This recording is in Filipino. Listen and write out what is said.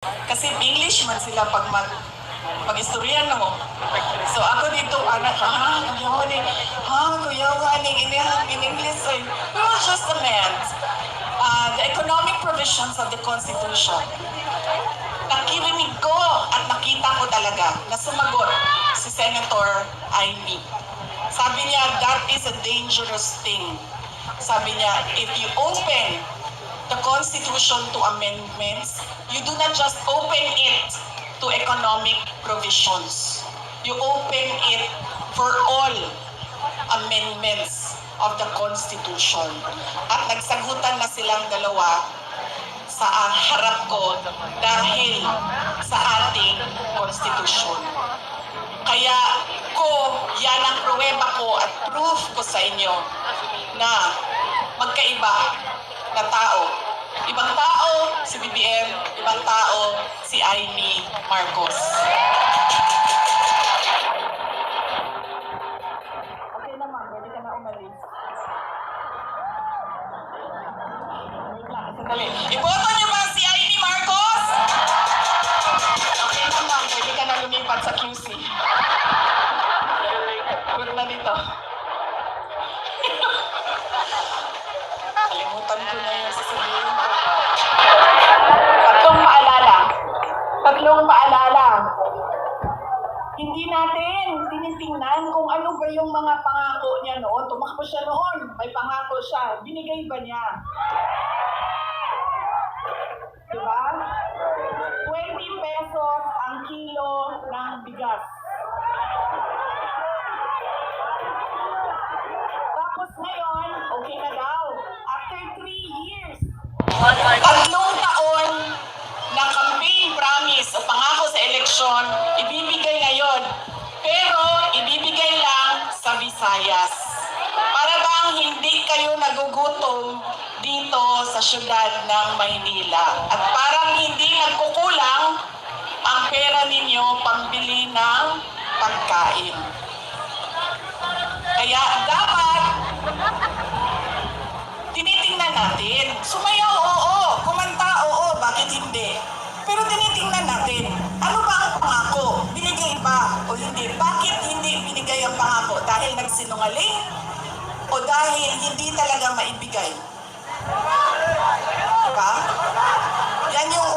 Kasi English man sila pag mag mag-istorya no. So ako dito, anak, ha, kuyawa ni, ha, kuyawa ni, inihan in English, ay, oh, just a man. Uh, the economic provisions of the Constitution. Nakirinig ko at nakita ko talaga na sumagot si Senator Amy. Sabi niya, that is a dangerous thing. Sabi niya, if you open the Constitution to amendments, you do not just open it to economic provisions. You open it for all amendments of the Constitution. At nagsagutan na silang dalawa sa harap ko dahil sa ating Constitution. Kaya ko, yan ang pruweba ko at proof ko sa inyo na magkaiba na tao. BBM, ibang tao si Amy Marcos. Okay naman, pwede ka na umalis. Wait lang, sandali. Iboto tinitingnan kung ano ba yung mga pangako niya noon. Tumakbo siya noon. May pangako siya. Binigay ba niya? Diba? 20 pesos ang kilo ng bigas. Tapos ngayon, okay na daw. After 3 years, tatlong taon na campaign promise o pangako sa eleksyon, ibibigay Visayas. Para bang hindi kayo nagugutom dito sa syudad ng Maynila. At parang hindi nagkukulang ang pera ninyo pambili ng pagkain. Kaya dapat tinitingnan natin. Sumayaw, oo. Kumanta, oo. Bakit hindi? Pero tinitingnan natin. Nagsinungaling? O dahil hindi talaga maibigay? Diba? Yan yung